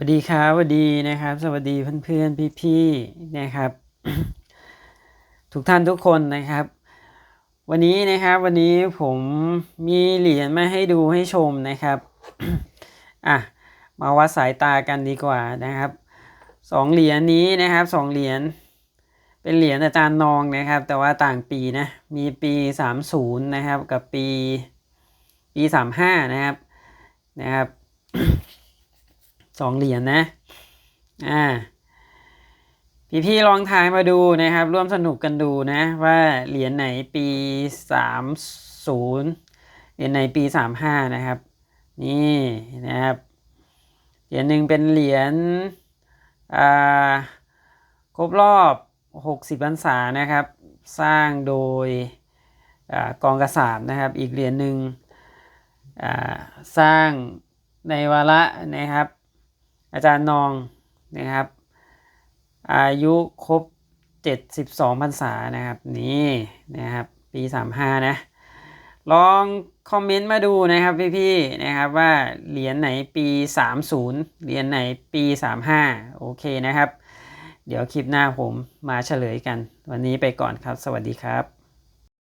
วัสดีครับสวัสดีนะครับ สวัสดีเพื่อนๆพี่ๆนะครับ ทุกท่านทุกคนนะครับ วันนี้นะครับวันนี้ผมมีเหรียญมาให้ดูให้ชมนะครับอะมาวัดสายตากันดีกว่านะครับสองเหรียญนี้นะครับสองเหรียญเป็นเหรียญอาจารย์นองนะครับ แต่ว่าต่างปีนะมีปีสามศูนย์นะครับกับปีปีสามห้านะครับนะครับ สองเหรียญนะ อ่า พี่ๆลองทายมาดูนะครับ ร่วมสนุกกันดูนะ ว่าเหรียญไหนปีสามศูนย์เหรียญไหนปีสามห้านะครับ นี่นะครับ เหรียญหนึ่งเป็นเหรียญอ่าครบรอบหกสิบพรรษานะครับ สร้างโดยอากองกระสาบนะครับ อีกเหรียญหนึ่งอ่าสร้างในวาระนะครับ อาจารย์นองนะครับ อายุครบ 72พรรษานะครับนี่นะครับปี 35 นะ ลองคอมเมนต์มาดูนะครับพี่ๆนะครับว่าเหรียญไหนปี 30 เหรียญไหนปี 35 โอเคนะครับ เดี๋ยวคลิปหน้าผมมาเฉลยกัน วันนี้ไปก่อนครับ สวัสดีครับ